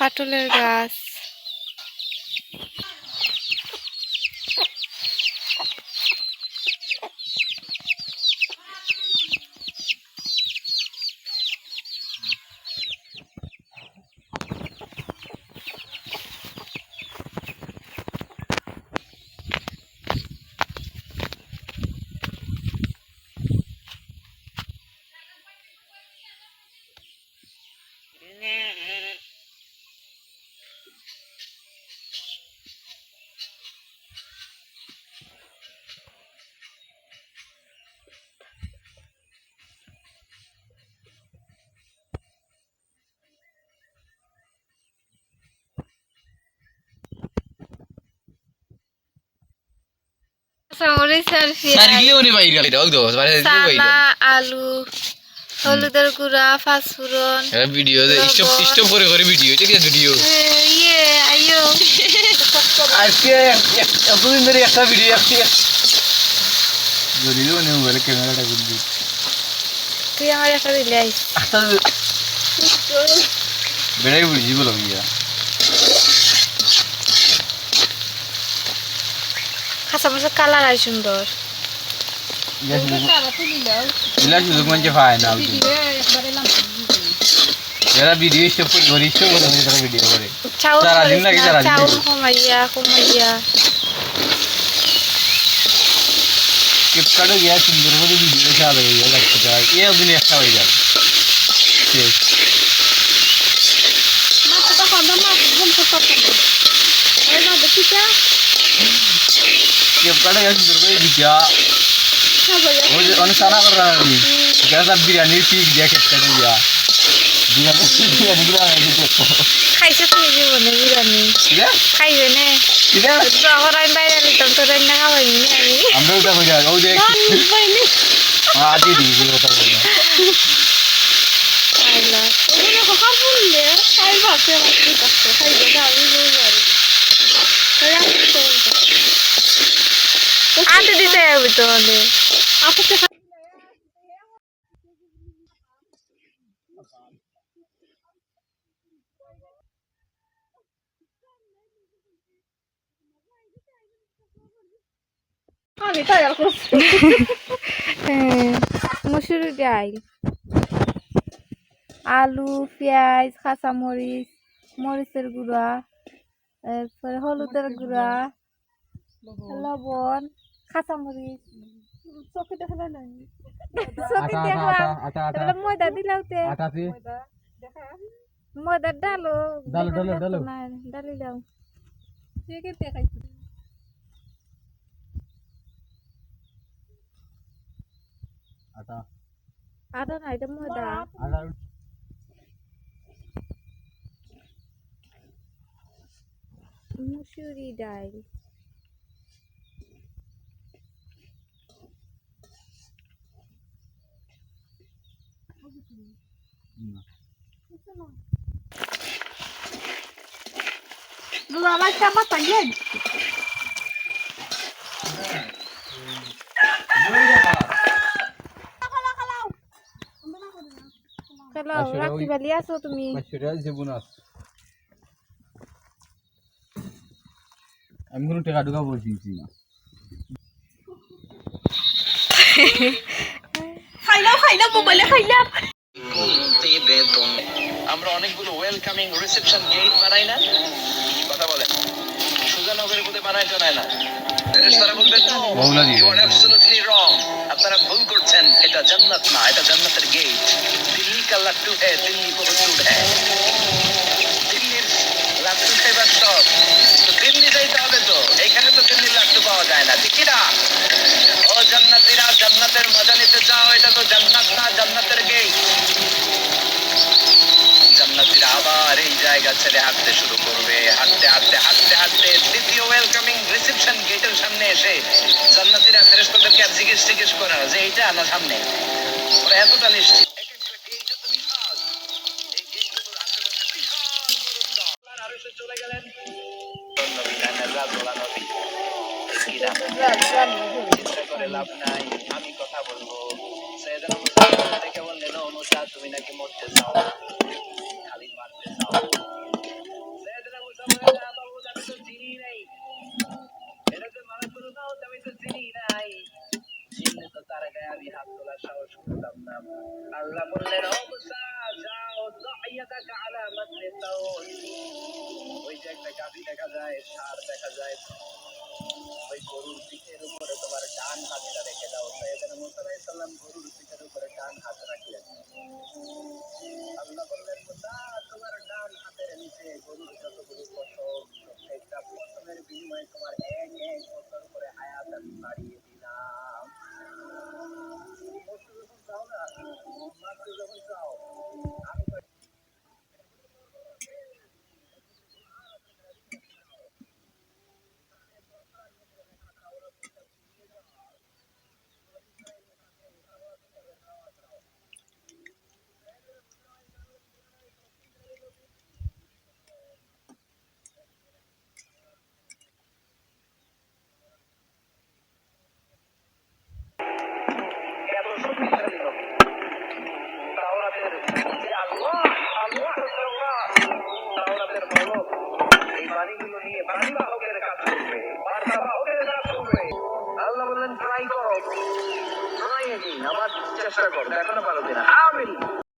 কাটলের গাছ। সারিলে উনি বাইরে গেল দাও বাইরে আলু হলুদের গুঁড়া পাঁচফোড়ন ভিডিও স্টপ। স্টপ করে করে ভিডিও ঠিক আছে ভিডিও ইয়ে আইও আজকে এতদিন ধরে একটা ভিডিও আসছে মোবাইলে ক্যামেরাটা তুই আমার একটা দিলে আইস বেড়াই বুঝি বলো ইয়া মাছের কালার আর সুন্দর। ইলা সুযোগ মানে পায় না যারা ভিডিও স্টপ করে করে স্টপ করে তারা ভিডিও করে। সারাদিন করিস সারাদিন চাউল কমাইয়া কমাইয়া। ফ্লিপকার্টে গিয়ে সুন্দর করে ভিডিও চালু হয়ে যায় লাগছে টাকা এ দিন একটা হয়ে যাবে। শেষ ফ্লিপকার্টে গিয়ে সুন্দর করে ভিডিও ওই যে অনেক সারা করে। রাখি গ্যাসা বিরিয়ানির পিক দিয়ে খেতে দিয়া বিরিয়ানি বিরিয়ানি গুলো দেখো খাইছে তুমি জীবনে বিরিয়ানি। খাইবে নে। আমি আমি আমরা ওটা কই ও দেখ আদি দি কথা বলি আইলা ওগুলো কথা বললে খাই ভাবছে আমার কি করতে খাইবে না আমি বলব আনতে তোমাদের আমি করছি। ডাল আলু পেঁয়াজ কাঁচামরিচ মরিচের গুঁড়া হলুদের গুঁড়া লবণ কাঁচামরিচ চোখে দেখা যায় না দেখলাম তাহলে ময়দা দিলাওতে। আটাতে ময়দা ডালো ডালো, ডালো, ডালো। ডালি দাও। তুই দেখাইছি আটা। আদা না এটা ময়দা। আটা মুসুরি ডাল ওই- রাত্রি বেলি তুমি আমি কোনো টাকা ঢুকা বলছি না খাইলাম খাইলাম মোবাইলে খাইলাম আমরা অনেকগুলো ওয়েলকামিং রিসেপশন গেট বানাই না। কথা বলে। সুজানগরের মধ্যে বানাই টানায় না। ফেরেশতারা বলবেন "No, বহুলা দিয়ে। you are আপনারা ভুল করছেন। এটা জান্নাত না এটা জান্নাতের গেট দিল্লি কা লাট্টু হ্যাঁ দিল্লি দূর হ্যাঁ দিল্লির লাট্টু খাইবার শখ তো দিল্লি যাইতে হবে তো। এখানে তো দিল্লির লাট্টু পাওয়া যায় না। ঠিক না? ও জান্নাতীরা জান্নাতের মজা নিতে চাও এটা তো জান্নাত না জান্নাতের গেট জায়গা ছেড়ে হাঁটতে শুরু করবে। হাঁটতে হাঁটতে হাঁটতে হাঁটতে দ্বিতীয় ওয়েলকামিং রিসেপশন গেটের সামনে এসে জান্নাতীরা ফেরেশতাদেরকে আর জিজ্ঞেস জিজ্ঞেস করে যে এইটা না সামনে? ওরা এতটা নিশ্চিত। আমি কথা বলব। তুমি নাকি মারতে চাও। আল্লাহ বললেন যাও আলা ওই যে একটা গাভী দেখা যায়, ষাঁড় দেখা যায়। ওই গরুর পিঠের উপরে তোমার ডান হাতটা রেখে দাও। সাইয়েদনা মুসা আলাইহিস গরুর পিঠের উপরে ডান হাত রাখলেন। আল্লাহ বললেন, মুসা, তোমার ডান হাতের নিচে গরুর যতগুলো পশম, প্রত্যেকটা পশমের বিনিময়ে তোমার এক এক বছর করে হায়াত আমি বাড়িয়ে দিলাম পশু যখন চাও না মাত্র যখন চাও আমি তো এত শক্তিশালী নবী তাওরাতের যে আল্লাহ আল্লাহ আল্লাহ তাওরাতের মানব এই বাণীগুলো নিয়ে বাণী বাহকের কাজ করবে বার্তা বাহকের কাজ করবে আল্লাহ বললেন ট্রাই করো ট্রাই আমার চেষ্টা করো এখনও না পারো কিনা। আমিন।